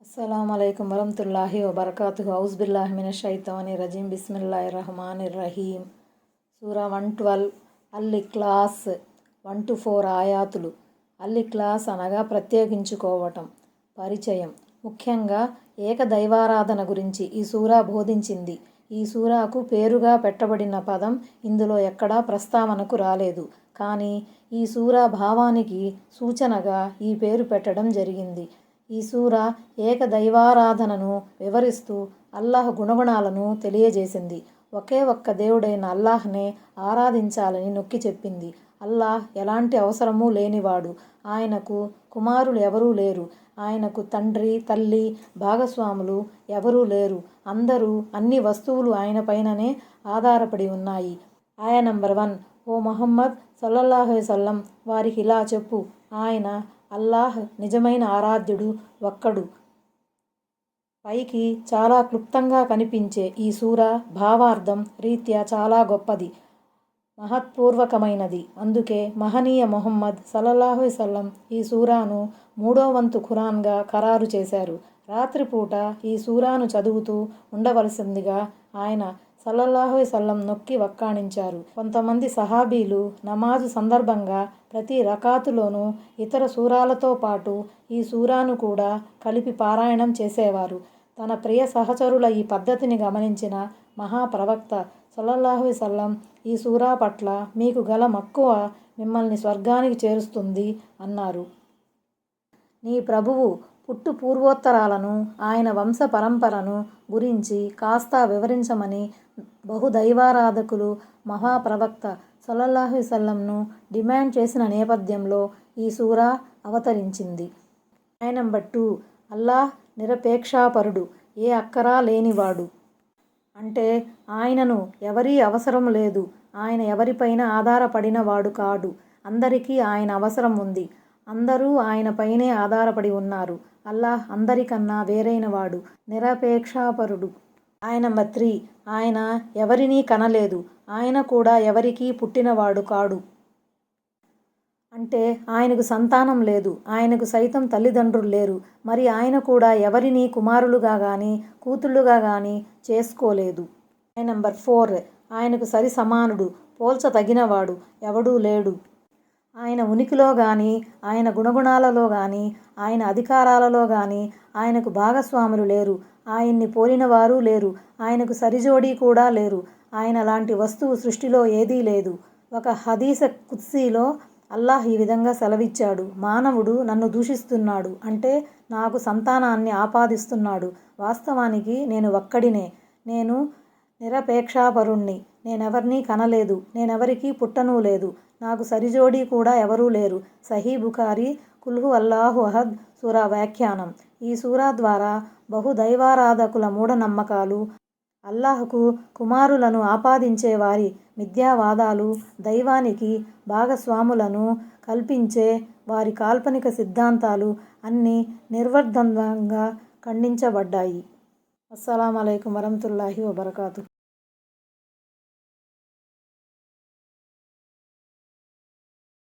అస్సలం అయికం వరహతుల్లాహి వబర్కాతు హౌస్ బిల్లాహి మిన షైతాని రజీం. బిస్మిల్లాహి రహమాన్ రహీం. సూరా వన్ ట్వెల్వ్. అల్ ఇక్లాస్ వన్ టు ఫోర్ ఆయాతులు. అల్ ఇక్లాస్ అనగా ప్రత్యేకించుకోవటం పరిచయం. ముఖ్యంగా ఏక దైవారాధన గురించి ఈ సూరా బోధించింది. ఈ సూరాకు పేరుగా పెట్టబడిన పదం ఇందులో ఎక్కడా ప్రస్తావనకు రాలేదు. కానీ ఈ సూరా భావానికి సూచనగా ఈ పేరు పెట్టడం జరిగింది. ఈ సూర ఏకదైవారాధనను వివరిస్తూ అల్లాహ్ గుణగుణాలను తెలియజేసింది. ఒకే ఒక్క దేవుడైన అల్లాహ్నే ఆరాధించాలని నొక్కి చెప్పింది. అల్లాహ్ ఎలాంటి అవసరమూ లేనివాడు. ఆయనకు కుమారులు ఎవరూ లేరు. ఆయనకు తండ్రి తల్లి భాగస్వాములు ఎవరూ లేరు. అందరూ అన్ని వస్తువులు ఆయన పైననే ఆధారపడి ఉన్నాయి. ఆయా నంబర్ వన్. ఓ మొహమ్మద్ సల్లల్లాహు సల్లం వారికి ఇలా చెప్పు. ఆయన అల్లాహ్ నిజమైన ఆరాధ్యుడు ఒక్కడు. పైకి చాలా క్లుప్తంగా కనిపించే ఈ సూర భావార్థం రీత్యా చాలా గొప్పది మహత్పూర్వకమైనది. అందుకే మహనీయ మొహమ్మద్ సల్లల్లాహు సల్లం ఈ సూరాను మూడో వంతు ఖురాన్గా ఖరారు చేశారు. రాత్రిపూట ఈ సూరాను చదువుతూ ఉండవలసిందిగా ఆయన సల్లల్లాహు సల్లం నొక్కి వక్కాణించారు. కొంతమంది సహాబీలు నమాజు సందర్భంగా ప్రతి రకాతులోనూ ఇతర సూరాలతో పాటు ఈ సూరాను కూడా కలిపి పారాయణం చేసేవారు. తన ప్రియ సహచరుల ఈ పద్ధతిని గమనించిన మహాప్రవక్త సల్లల్లాహు సల్లం ఈ సూరా పట్ల మీకు గల మక్కువ మిమ్మల్ని స్వర్గానికి చేరుస్తుంది అన్నారు. నీ ప్రభువు పుట్టు పూర్వోత్తరాలను ఆయన వంశ పరంపరను గురించి కాస్త వివరించమని బహుదైవారాధకులు మహాప్రవక్త సల్లల్లాహు సల్లంను డిమాండ్ చేసిన నేపథ్యంలో ఈ సూరా అవతరించింది. ఆయన బట్టు అల్లాహ్ నిరపేక్షాపరుడు ఏ అక్కరా లేనివాడు. అంటే ఆయనను ఎవరీ అవసరం లేదు ఆయన ఎవరిపైన ఆధారపడినవాడు కాడు అందరికీ ఆయన అవసరం ఉంది. అందరూ ఆయనపైనే ఆధారపడి ఉన్నారు. అల్లాహ్ అందరికన్నా వేరైనవాడు నిరపేక్షాపరుడు. ఆయన మత్రి త్రీ ఆయన ఎవరినీ కనలేదు. ఆయన కూడా ఎవరికీ పుట్టినవాడు కాడు. అంటే ఆయనకు సంతానం లేదు. ఆయనకు సైతం తల్లిదండ్రులు లేరు. మరి ఆయన కూడా ఎవరిని కుమారులుగా కానీ కూతుళ్ళుగా కానీ చేసుకోలేదు. ఆయన నెంబర్ ఫోర్. ఆయనకు సరి సమానుడు పోల్చ తగినవాడు ఎవడూ లేడు. ఆయన ఉనికిలో కానీ ఆయన గుణగుణాలలో కానీ ఆయన అధికారాలలో కానీ ఆయనకు భాగస్వాములు లేరు. ఆయన్ని పోలినవారు లేరు. ఆయనకు సరిజోడీ కూడా లేరు. ఆయన లాంటి వస్తువు సృష్టిలో ఏదీ లేదు. ఒక హదీస కుత్సీలో అల్లాహ్ ఈ విధంగా సెలవిచ్చాడు. మానవుడు నన్ను దూషిస్తున్నాడు. అంటే నాకు సంతానాన్ని ఆపాదిస్తున్నాడు. వాస్తవానికి నేను ఒక్కడినే. నేను నిరపేక్షాపరుణ్ణి. నేనెవరినీ కనలేదు నేనెవరికీ పుట్టనూ లేదు. నాకు సరిజోడీ కూడా ఎవరూ లేరు. సహీ బుఖారి కుల్హు అల్లాహు అహద్ సూరా వ్యాఖ్యానం. ఈ సూరా ద్వారా బహుదైవారాధకుల మూఢనమ్మకాలు అల్లాహకు కుమారులను ఆపాదించే వారి మిథ్యావాదాలు దైవానికి భాగస్వాములను కల్పించే వారి కాల్పనిక సిద్ధాంతాలు అన్నీ నిర్వర్ధంగా ఖండించబడ్డాయి. అస్సలం అయికం వరహతుల్లాహి వబర్కాతు.